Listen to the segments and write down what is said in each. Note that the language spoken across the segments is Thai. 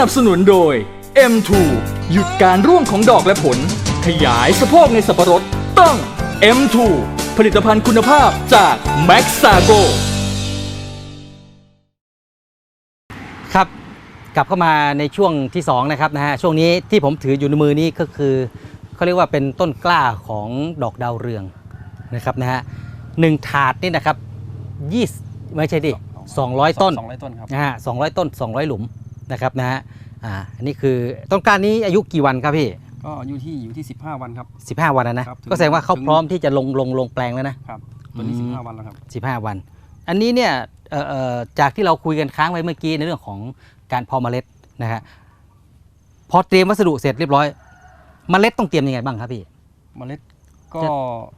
สนับสนุนโดย M2 หยุดการร่วงของดอกและผล ขยายสะโพกในสับปะรดต้อง M2 ผลิตภัณฑ์คุณภาพจาก Max Sago ครับ กลับเข้ามาในช่วงที่2นะครับนะฮะช่วงนี้ที่ผมถืออยู่ในมือนี้ก็คือเขาเรียกว่าเป็นต้นกล้าของดอกดาวเรืองนะครับนะฮะหนึ่งถาดนี่นะครับยี่สิบไม่ใช่ดิ200 ต้นสองร้อยต้นครับนะฮะ200 ต้น 200 หลุม นะครับนะฮะอ่าอันนี้คือต้นกล้านี้อายุกี่วันครับพี่ก็อยู่ที่อยู่ที่ 15 วันครับ 15 วันนะนะครับถึงก็แสดงว่าเขาถึง พร้อมที่จะลงลงลงแปลงแล้วนะ ครับตัวนี้ อืม 15 วันแล้วครับ 15 วัน อันนี้เนี่ยเอ่อเอ่อจากที่เราคุยกันค้างไว้เมื่อกี้ในเรื่องของการเพาะเมล็ดนะฮะพอเตรียมวัสดุเสร็จเรียบร้อย เมล็ดต้องเตรียมยังไงบ้างครับพี่ เมล็ดก็จะ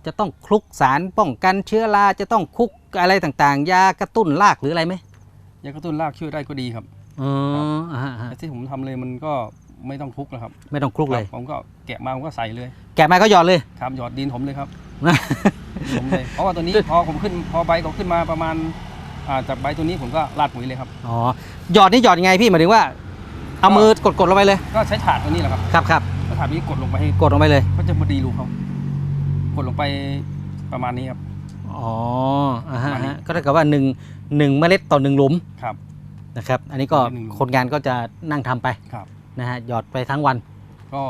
จะต้องคลุกสารป้องกันเชื้อราจะต้องคลุกอะไรต่างๆ ยากระตุ้นรากหรืออะไรไหมยากระตุ้นรากช่วยได้ก็ดีครับ อ๋ออ่าฮะอ่าฮะแต่ที่ผมทำเลยมันก็ไม่ต้องคลุกนะครับไม่ต้องคลุกเลย ครับผมก็แกะมาผมก็ใส่เลยแกะมาก็หยอดเลย ครับหยอดดินผมเลยครับ ดินผมเลยเพราะว่าตัวนี้พอผมขึ้นพอใบก็ขึ้นมาประมาณอ่าจากใบตัวนี้ผมก็ราดปุ๋ยเลยครับ อ๋อหยอดนี่หยอดยังไงพี่หมายถึงว่า เอามือกดกดลงไปเลยก็ใช้ถาดตัวนี้แหละครับครับครับแล้วถาดนี้กดลงไปให้กดลงไปเลยก็จะพอดีรูเขากดลงไปประมาณนี้ครับ อ๋ออ่าฮะประมาณนี้อ่าฮะก็เท่ากับว่าหนึ่งหนึ่งเมล็ดต่อหนึ่งหลุม ครับ นะครับ อันนี้ก็หนึ่งหลุมคนงานก็จะนั่งทำไปครับ นะฮะหยอดไปทั้งวัน ก็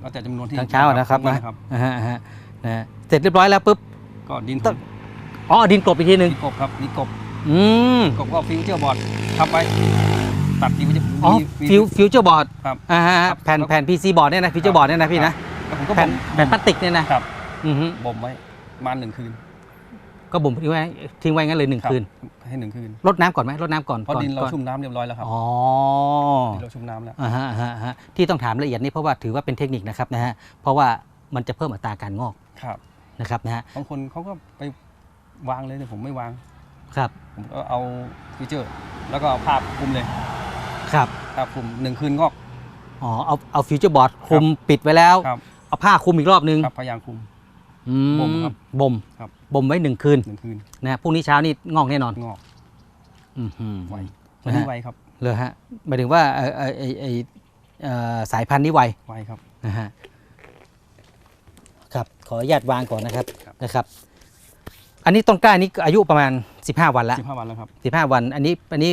แล้วแต่จำนวนที่ทั้งเช้าอะนะครับ นะนะครับ อ่าฮะอ่าฮะนะฮะเสร็จเรียบร้อยแล้วปุ๊บ ก็ดินต้องอ๋อดินกลบอีกทีหนึ่งนี่กบครับนี่กบอืมกบก็ฟิวเจอร์บอร์ดทับไว้ตัดฟิวเจอร์อ๋อมี ฟิวฟิวเจอร์บอร์ดครับอ่าฮะครับแผ่นแล้ว แผ่นพีซีบอร์ดเนี่ยนะฟิวเจอร์บอร์ดเนี่ยนะพี่นะแล้วผมก็แผ่บ่นมแผ่นพลาสติกเนี่ยนะครับ อือฮึบ่มไว้ประมาณหนึ่งคืน ก็บ่มทิ้งไว้ทิ้งไว้งั้นเลยหนึ่งรับคืนให้หนึ่งคืนรดน้ำก่อนไหมรดน้ำก่อนเพราะก่อนดินเราก่อนชุ่มน้ำเรียบร้อยแล้วครับอ๋อ ดินเราชุ่มน้ำแล้ว อ่าฮะอ่าฮะอ่าฮะที่ต้องถามละเอียดนี่เพราะว่าถือว่าเป็นเทคนิคนะครับนะฮะเพราะว่ามันจะเพิ่มอัตราการงอกครับ นะครับนะฮะบางคนเขาก็ไปวางเลยแต่ผมไม่วาง ครับผมก็เอาฟิวเจอร์ แล้วก็เอาผ้าคลุมเลยครับผ้าคลุมหนึ่งคืนงอก อ๋อเอาเอาฟิวเจอร์บอร์ดคลุมปิดไว้แล้ว ครับ เอาผ้าคลุมอีกรอบนึงครับพยายามคลุม อืมบ่มครับบ่มครับ บ่มไว้หนึ่งคืนหนึ่งคืนนะฮะพรุ่งนี้เช้านี่งอกแน่นอนงอกอือหือ ไวนะนี่ฮะ ไวครับเลยฮะหมายถึงว่าเอ่อเอ่อไอไอเอ่อสายพันธุ์นี้ไวไวครับ นะฮะครับขออนุญาตวางก่อนนะครับครับ นะครับ อันนี้ต้นกล้านี้อายุประมาณ 15 วันละสิบห้าวันแล้วครับ15 วัน อันนี้อันนี้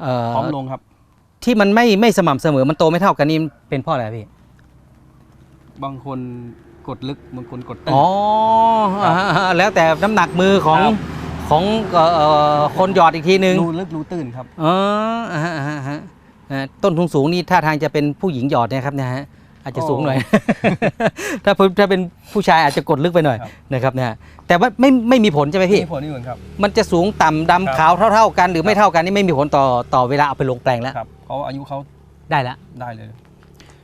เอ่อพร้อมลงครับ ที่มันไม่ไม่สม่ำเสมอมันโตไม่เท่ากันนี่เป็นเพราะอะไรพี่บางคน กดลึกบางคนกดตื้นอ๋อครับอ่าแล้วแต่น้ำหนักมือของครับ ของเอ่อเอ่อคนหยอดอีกทีนึงรูลึกรูตื้นครับ อ๋ออ่าฮะอ่าฮะอ่าฮะอ่าต้นทุนสูงนี่ท่าทางจะเป็นผู้หญิงหยอดเนะครับนะฮะอาจจะสูงหน่อย ถ้าเพิ่มถ้าเป็นผู้ชายอาจจะกดลึกไปหน่อยครับ นะครับนะฮะแต่ว่าไม่ไม่มีผลใช่ไหมพี่ มีผลนี่เหมือนครับ มันจะสูงต่ำครับดำขาวเท่า ๆ กันหรือไม่เท่ากันนี่ไม่มีผลต่อต่อเวลาเอาไปลงแปลงแล้วครับเขาอายุเขาได้แล้ว ได้เลย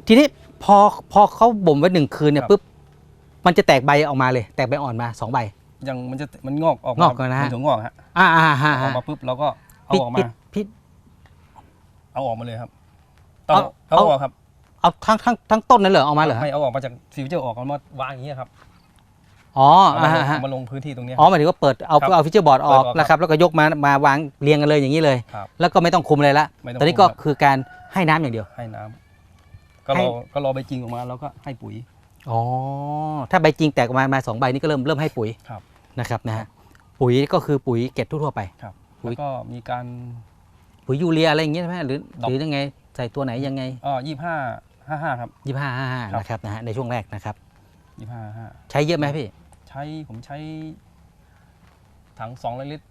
ทีนี้พอพอเขาบ่มไว้หนึ่งคืนเนี่ยครับ ปุ๊บ มันจะแตกใบออกมาเลย แตกใบอ่อนมาสองใบ ยังมันจะมันงอกออกงอกก่อนนะฮะ มัถึงงอกฮะอ่าอ่าฮะออฮะกมาปุ๊บเราก็เอาพี่ออกมาพี่พี่ เอาออกมาเลยครับต้องเอาเอา ออกครับเอาทั้งทั้งทั้งต้นนั้นเหรอออกมาเหรอฮะไม่เอาออกมาจากฟิวเจอร์ออกเอามาวางอย่างนี้ยครับอ๋อเอาอ่ามาลงฮะเอามาลงพื้นที่ตรงเนี้ย อ๋อหมายถึงว่าเปิดเอาครับเอาฟิชเจอร์บอร์ดออกเปิดออกนะครับ แล้วก็ยกมามาวางเรียงกันเลยอย่างนี้เลย ครับแล้วก็ไม่ต้องคุมอะไรละไม่ต้องตอนนี้ก็คุมครับ คือการให้น้ำอย่างเดียว ให้น้ำก็รให้อก็รอใบจริงออกมาแล้วก็ให้ปุ๋ย อ๋อ ถ้าใบจริงแตกออกมามาสองใบนี่ก็เริ่มเริ่มให้ปุ๋ยครับ นะครับนะฮะปุ๋ยก็คือปุ๋ยเกล็ดทั่วๆไป ครับปุ๋ยแล้วก็มีการปุ๋ยยูเรียอะไรอย่างเงี้ยใช่ไหมหรือดอกหรือยังไงใส่ตัวไหนยังไงอ่ายี่ห้าห้าห้าครับ ยี่ห้าห้าห้าครับ นะครับนะฮะในช่วงแรกนะครับ ยี่ห้าห้าใช้เยอะไหมพี่ใช้ผมใช้ ถังสองร้อยลิตร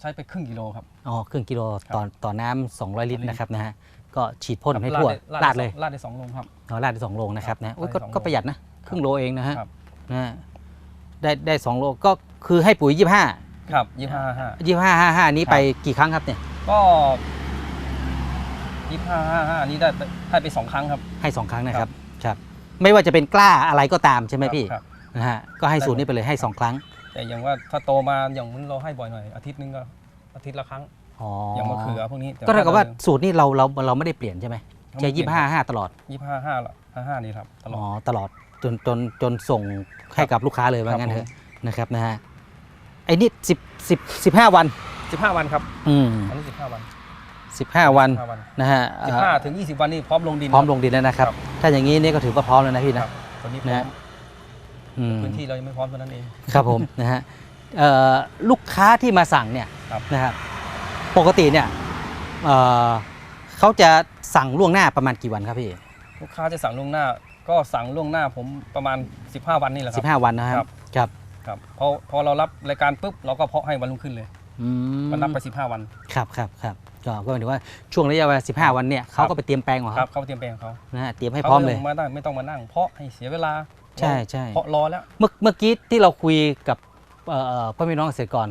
ใช้ไปครึ่งกิโลครับ อ๋อครึ่งกิโลครับต่อต่อน้ำ200 ลิตรลิตรนะครับนะฮะ ก็ฉีดพ่นให้ราดทั่วได้ราดเลยลาดได้สองลงครับเอาราดได้สองโลนะครับนะโอ้ยราดก็ได้สองโลก็ประหยัดนะครึ่งโลเองนะฮะครับนะฮะได้ได้สองโลก็คือให้ปุ๋ยยี่ห้าครับยี่ห้าห้า ยี่ห้าห้าห้านี้ครับ ไปกี่ครั้งครับเนี่ยก็ยี่ห้าห้าห้านี้ได้ไปให้ไปสองครั้งครับ ให้สองครั้งนะครับครับ ไม่ว่าจะเป็นกล้าอะไรก็ตามใช่ไหมพี่ครับ นะฮะก็ให้สูตรนี้ไปเลยให้สองครั้งแต่อย่างว่าถ้าโตมาอย่างมันเราให้บ่อยหน่อยอาทิตย์นึงก็อาทิตย์ละครั้ง อ๋ออย่างมะเขือพวกนี้ก็เท่ากับว่าสูตรนี้เราเราเราไม่ได้เปลี่ยนใช่ไหมใช้ยี่ห้าห้าตลอดยี่ห้าห้าละห้าห้านี่ครับตลออ๋อดตลอดจนจนจนส่งให้กับลูกค้าเลยว่างั้นครับเถอะนะครับนะฮะไอ้นี่สิบสิบสิบห้าวันสิบห้าวันครับอืมอันนี้สิบห้าวัน15วัน15วันนะฮะสิบเอ่อห้าถึงยี่สิบวันนี่พร้อมลงดินพร้อมลงดินแล้วนะครับครับถ้าอย่างนี้นี่ก็ถือว่าพร้อมแล้วนะพี่คนะรับตอนนี้พนะร้อฮะมอืมพื้นที่เรายังไม่พร้อมเท่านั้นเองครับผมนะฮะเอ่อลูกค้าที่มาสั่งเนี่ยครับนะครับ ปกติเนี่ยเอ่อเขาจะสั่งล่วงหน้าประมาณกี่วันครับพี่ลูกค้าจะสั่งล่วงหน้า ก็สั่งล่วงหน้าผมประมาณ 15 วันนี่แหละครับ15 วันนะคครัรับบครับครับพอพอเรารับรายการปุ๊บเราก็เพาะให้วันรุ่งขึ้นเลยอืมก็นับไป 15 วัน ครับครับครับก็ก็หมายถึงว่าช่วงระยะเวลา15 วันเนี่ยเขาก็ไปเตรียมแปลงของครัเขาบเขาเตรียมแปลงของเขานะฮะเตรียมให้เขาพร้อมเลยไต้องมานั่งไม่ต้องมานั่งเพาะให้เสียเวลาใช่ใช่ เพาะรอแล้ว เมื่อเมื่อกี้ที่เราคุยกับเอ่อเอ่อพ่อแม่น้องเกษตรกร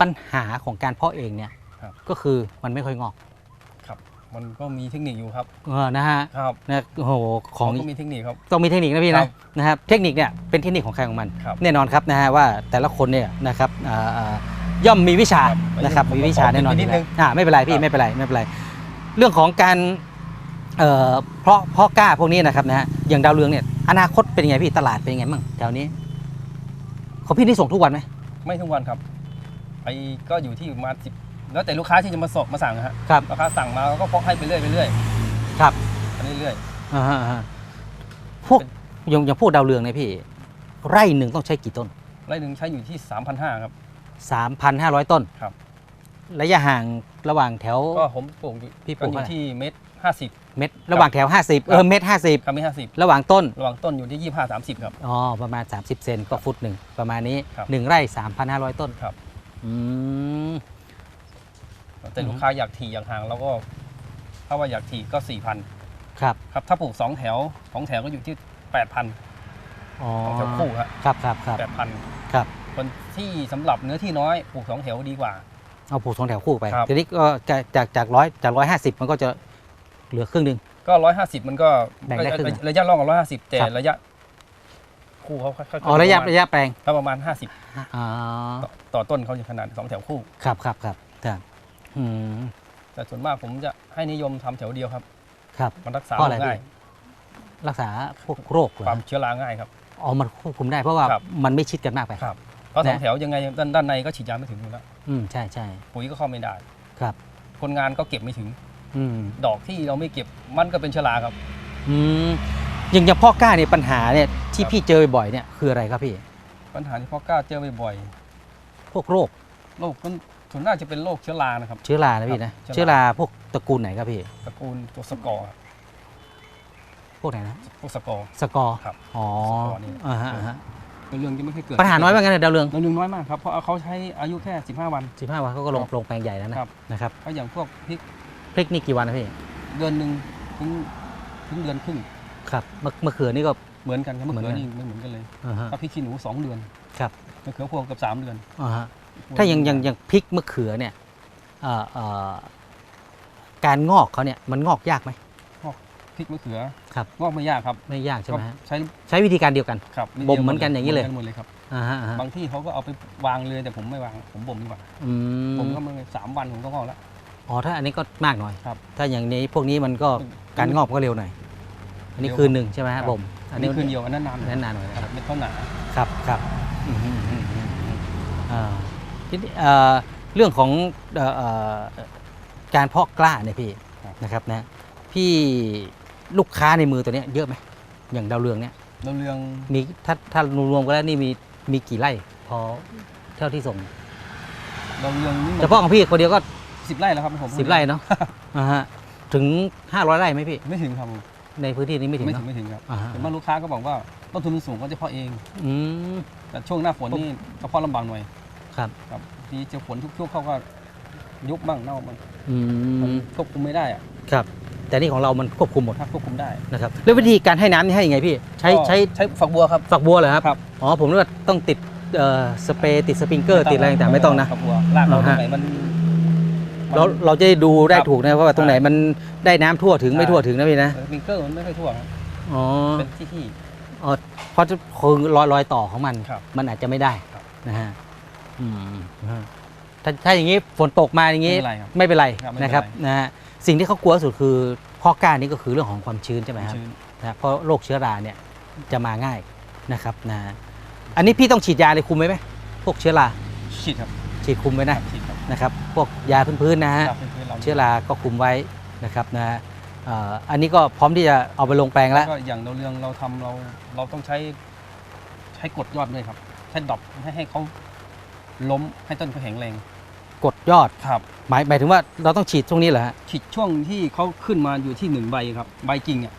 ปัญหาของการเพาะเองเนี่ยครับ ก็คือมันไม่ค่อยงอกครับ มันก็มีเทคนิคอยู่ครับ เออนะฮะครับนะโอ้โหของ มันก็มีเทคนิคครับ ต้องมีเทคนิคนะพี่ครันะบนะครับเทคนิคเนี่ยเป็นเทคนิคของใครของมัน ครับแน่นอนครับนะฮะว่าแต่ละคนเนี่ยนะครับอ่าอ่าย่อมมีวิชาครับนะครับผมมีวิชาแน่นอนขออนิดยู่นึแล้วงอ่าไม่เป็นไรพี่ครับไม่เป็นไรไม่เป็นไร เรื่องของการเอ่อเพราะเพราะกล้าพวกนี้นะครับนะฮะอย่างดาวเรืองเนี่ยอนาคตเป็นยังไงพี่ตลาดเป็นยังไงบ้างแถวนี้ของพี่นี่ส่งทุกวันไหมไม่ทุกวันครับ ไปก็อยู่ที่ประมาณสิบแล้วแต่ลูกค้าที่จะมาสอบมาสั่งนะฮะครับลูกค้าสั่งมาเราก็เพาะให้ไปเรื่อยไปเรื่อยครับไปเรื่อยอ่าฮะอ่าฮะพวกอย่างอย่างพวกดาวเรืองเนี่ยพี่ ไร่หนึ่งต้องใช้กี่ต้นไร่หนึ่งใช้อยู่ที่ 3,500ครับ 3,500 ต้นครับ ระยะห่างระหว่างแถว ก็ผมปลูกอยู่พี่ปลูกก็อยู่เท่าไหร่ที่เมตรห้าสิบ เม็ดระหว่างแถว 50 เออเม็ด50 ครับเมตรห้าสิบระหว่างต้น ระหว่างต้นอยู่ที่ยี่ห้าสามสิบครับ อ๋อ ประมาณ 30 เซนก็ฟุตหนึ่งประมาณนี้ ครับ1 ไร่ 3,500 ต้น ครับ อืม แต่อือฮึลูกค้าอยากถี่อยากห่างเราก็ ถ้าว่าอยากถี่ก็สี่พันครับ ครับ ถ้าปลูกสองแถวสองแถวก็อยู่ที่แปดพันอ๋อแถวคู่ครับครับครับครับ แปดพันครับ คนที่สำหรับเนื้อที่น้อยปลูกสองแถวดีกว่า เอาผูกสองแถวคู่ไปครับ ทีนี้ก็จากจากจากร้อยจากร้อยห้าสิบมันก็จะเหลือครึ่งหนึ่ง ก็ร้อยห้าสิบมันก็แบ่งได้ครึ่งนะระยะร่องกับร้อยห้าสิบแต่ครับ ระยะ คู่เขาค่อยๆอ๋อระยะปมาณระยะแปลงก็ประมาณห้าสิบอ๋อต่อต้นเขาจะขนาดสองแถวคู่ ครับครับครับครับอืมแต่ส่วนมากผมจะให้นิยมทำแถวเดียวครับ ครับมันรักษาเพราะอะไรง่ายพี่รักษาพวกโรคเหรอความเชื้อราง่ายครับ อ๋อมันควบคุมได้เพราะว่าครับ มันไม่ชิดกันมากไป ครับเพราะสองนะ แถวยังไงด้านด้านในก็ฉีดยาไม่ถึงอยู่แล้วอืมใช่ใช่ปุ๋ยก็เข้าไม่ได้ ครับ คนงานก็เก็บไม่ถึง อืม ดอกที่เราไม่เก็บมันก็เป็นเชื้อราครับ อืม อย่างอย่างพ่อกล้าเนี่ยปัญหาเนี่ยที่ครับพี่เจอบ่อยๆเนี่ยคืออะไรครับพี่ ปัญหาที่พ่อกล้าเจอบ่อยพวกโรคๆโรคมันส่วนมากจะเป็นโรคเชื้อรานะครับ เชื้อรานะพี่นะครับเชื้เชื้ออราราพวกตระกูลไหนครับพี่ตระกูลตัวสกอร์ครับพวกไหนนะพวกสกอร์สกอร์ครับอ๋อสกอร์นี่อ่าฮะอ่าฮะเรื่องจะไม่ค่อยเกิดปัญหาน้อยมากกันเลยดาวเรืองดาวเรืองน้อยมากครับเพราะเขาใช้อายุแค่ 15 วัน 15 วันเขาก็ลงครับลงแปลงใหญ่แล้วนะครับนะครับถ้าอย่างพวกพริกพริกนี่กี่วันนะพี่เดือนหนึ่งถึงถึงเดือนครึ่ง ครับมะมะเขือนี่ก็ เหมือนกันครับมะเหมืเขือนอกันนี่ไม่เหมือนกันเลยอ่าฮะ ถ้าพริกขี้หนูสองเดือนครับมะเขือพวงกับสามเดือนอ่าฮะถ้าอย่างอย่างอย่างพริกมะเขือเนี่ยเอ่อเอ่อการงอกเขาเนี่ยมันงอกยากไหม พริกมะเขือครับ งอกไม่ยากครับไม่ยากใช่ไหมฮะใช้ใช้วิธีการเดียวกัน ครับบ่มเหมือนกันอย่างนี้เลยหมืหมดเลยครับอ่าฮะอ่าฮะบางที่เขาก็เอาไปวางเลยแต่ผมไม่วางผมบ่มดีกว่าอืผมมก็มันสามวันผมก็งอกแล้ว อ๋อถ้าอันนี้ก็มากหน่อย ครับ ถ้าอย่างนี้พวกนี้มันก็การงอกก็เร็วหน่อย อันนี้เร็วคืนหนึ่งใช่ไหมครัฮะบบ่มอันนี้คืนเดียวอันนั้นนานอันนั้นนานหน่อยนะคครัรับบเม็ดเขาหนาครับครับอืมอืมอืมอืมอืมอ่าทีนี้เอ่อเรื่องของเอ่อเอ่อการเพาะกล้าเนี่ยพี่นะครับนะพี่ลูกค้าในมือตัวเนี้ยเยอะไหมอย่างดาวเรืองเนี่ยดาวเรืองมีถ้าถ้ารวมๆกันแล้วนี่มีมีกี่ไร่พอเท่าที่ส่งดาวเรืองนี่เฉพาะของพี่คนเดียวก็สิบไร่แล้วครับผมสิบไร่เนาะอ่าฮะถึง500ไร่ไหมพี่ไม่ถึงครับผม ในพื้นที่นี้ไม่ถึงไม่ถึเนาะงไม่ถึงครับอ่าฮะ แต่บางลูกค้าก็บอกว่าต้นทุนมันสูงก็จะเพาะเอง อืม แต่ช่วงหน้าฝนนี่ก็เพาะลำบากหน่อยครับ ครับทีเจอฝนทุกช่วงเขาก็ยุบบ้างเน่าบ้างอืมควบคุมไม่ได้อะครับ แต่นี่ของเรามันควบคุมหมดถ้าควบคุมได้นะครับ แล้ววิธีการให้น้ำนี่ให้ยังไงพี่ ใช้ก็ใช้ใช้ฝักบัวครับ ฝักบัวเหรอครับ ครับ อ๋อ ผมนึกว่าต้องติดเอ่อสเปรย์ติดสปริงเกอร์ติดอะไรต่างๆไม่ต้องนะ ฝักบัวรากเราตรอ่าฮะงไหนมัน เราเราจะได้ดูได้ครับถูกนะว่าตรงไหนมันได้น้ำทั่วถึงใช่ไม่ทั่วถึงนะพี่นะสปริงเกอร์มันไม่ค่อยทั่วครับอ๋อเป็นที่ที่เพราะคือรอยรอยต่อของมัน ครับมันอาจจะไม่ได้ครับ นะฮะอืมฮะถ้าถ้าอย่างนี้ฝนตกมาอย่างไม่นี้เป็นไรครับ ไม่เป็นไรครับไม่เป็นไร นะครับนะฮะสิ่งที่เขากลัวที่สุดคือข้อกล้านี่ก็คือเรื่องของความชื้นใช่ไหมครับชื้นนะเพราะโรคเชื้อราเนี่ยจะมาง่ายนะครับนะอันนี้พี่ต้องฉีดยาเลยคุมไหมไหมพวกเชื้อราฉีดครับฉีดคุมไว้นะ ฉีดครับ นะครับพวกยาพื้นๆนะฮะครับเป็นพื้นเราเชื้อราก็คุมไว้นะครับนะฮะเอ่ออันนี้ก็พร้อมที่จะเอาไปลงแปลงแล้แล้ววก็อย่างเราเรืองเราทำเราเราต้องใช้ใช้กดยอดด้วยครับใช้ดรอปให้ให้เขาล้มให้ต้นเขาแข็งแรง กดยอดครับหมายหมายถึงว่าเราต้องฉีดช่วงนี้เหรอฮะขีดช่วงที่เขาขึ้นมาอยู่ที่หนึ่งใบครับใบจริงอะ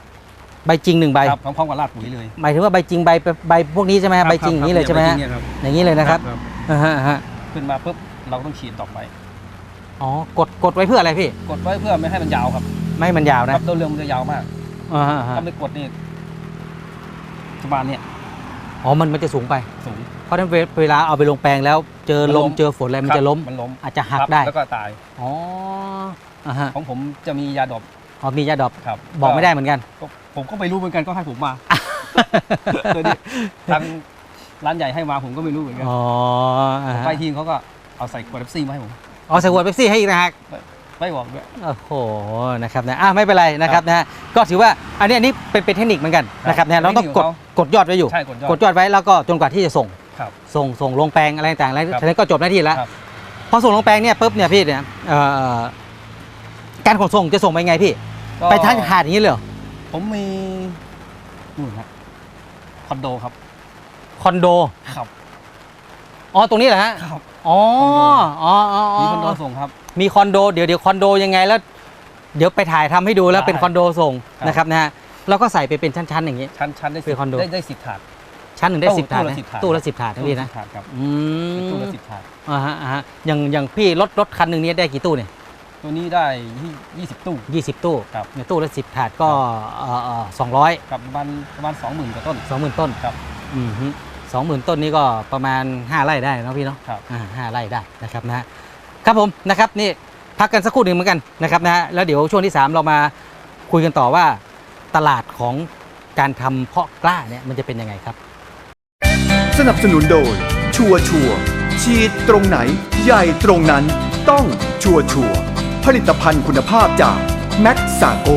ใบจริงหนึ่งใบครับพร้อมๆกับรากปุ๋ยเลย หมายถึงว่าใบจริงใบใบพวกนี้ใช่ไหมฮะใบจริงอย่างนี้เลยใช่ไหมฮะใบจริงเนี่ยครับอย่างนี้เลยนะครับอ่าฮะอ่าฮะขึ้นมาปุ๊บ เราก็ต้องฉีดดอกไปอ๋อกดกดไว้เพื่ออะไรพี่ กดไว้เพื่อไม่ให้มันยาวครับไม่ให้มันยาวคนะรับต้นเรืองมันจะยาวมากอ่าฮะอ่าฮะถ้าไม่กดนี่ประมาณเนี่ยอ๋อมันมันจะสูงไป สูง เพราะฉะนั้นเวเวลาเอาไปลงแปลงแล้วเจอมันลล้มมเจอฝนอะไรมันครับจะล้มมันล้มอาจจะหักครับได้แล้วก็ตาย อ๋ออ่าฮะของผมจะมียาดอกอ๋อมียาดอกครับบอกไม่ได้เหมือนกัน ก็ผมก็ไม่รู้เหมือนกันก็ให้ผมมาตัวนี้ ทางร้านใหญ่ให้มาผมก็ไม่รู้เหมือนกันอ๋ออ่าผมฮะไปทีมเขาก็ เอาใส่ขวดเอฟซีมาให้ผมอ๋อใส่ขวดเป๊ปซี่ให้อีกนะฮะไม่บอกด้วยโอ้โหนะครับนะอะไม่เป็นไรนะครับนะฮะก็ถือว่าอันนี้อันนี้เป็นเป็นเทคนิคเหมือนกันครับนะครับนะเราต้องเทคนิคกดของเขากดยอดไว้อยู่ ใช่กดยอดกดยอดไว้แล้วก็จนกว่าที่จะส่งครับส่งส่งลงแปลงอะไรต่างๆแล้วครับทีนี้ก็จบหน้าที่แล้วครับพอส่งลงแปลงเนี่ยปุ๊บเนี่ยพี่เนี่ยเอ่อการขนส่งจะส่งไปไงพี่ก็ไปทางหาดอย่างนี้เลยเหรอผมมีนู่นครับคอนโดครับ คอนโดครับ อ๋อตรงนี้เหรอฮะครับ อ๋อคอนโดอ๋ออ๋ออ๋อมีคอนโดส่งครับ มีคอนโดเดี๋ยวเดี๋ยวคอนโดยังไงแล้ว เดี๋ยวไปถ่ายทำให้ดูแล้วได้เป็นคอนโดส่งครับ นะครับนะฮะแล้วก็ใส่ไปเป็นชั้นๆอย่างนี้ ชั้นชั้นได้เป็นคอนโด ได้ได้สิบถาด ชั้นหนึ่งได้ตู้สิบถาดตู้ละนะ10ถาด ตู้ละสิบถาดทั้งนี้นะตู้ละ10ถาดครับอืมตู้ละสิบถาด อ่าฮะอ่าฮะอย่างอย่างพี่รถรถคันหนึ่งเนี้ได้กี่ตู้เนี่ยตัวนี้ได้ยี่สิบตู้ ยี่สิบตู้ครับ เนี่ยตู้ละสิบถาดก็สองร้อยกับประมาณประมาณสองหมื่นกว่าต้นสองหมื่นต้น ครับ อืมฮึ สองหมื่นต้นนี้ก็ประมาณห้าไร่ได้เนาะพี่เนาะครับ อ่าห้าไร่ได้นะครับนะฮะครับผมนะครับนี่พักกันสักครู่หนึ่งเหมือนกันนะครับนะฮะแล้วเดี๋ยวช่วงที่สามเรามาคุยกันต่อว่าตลาดของการทำเพาะกล้าเนี่ยมันจะเป็นยังไงครับ สนับสนุนโดย ชัวร์ชัวร์ฉีดตรงไหน ใหญ่ตรงนั้น ต้องชัวร์ชัวร์ผลิตภัณฑ์คุณภาพจาก แม็กซาโก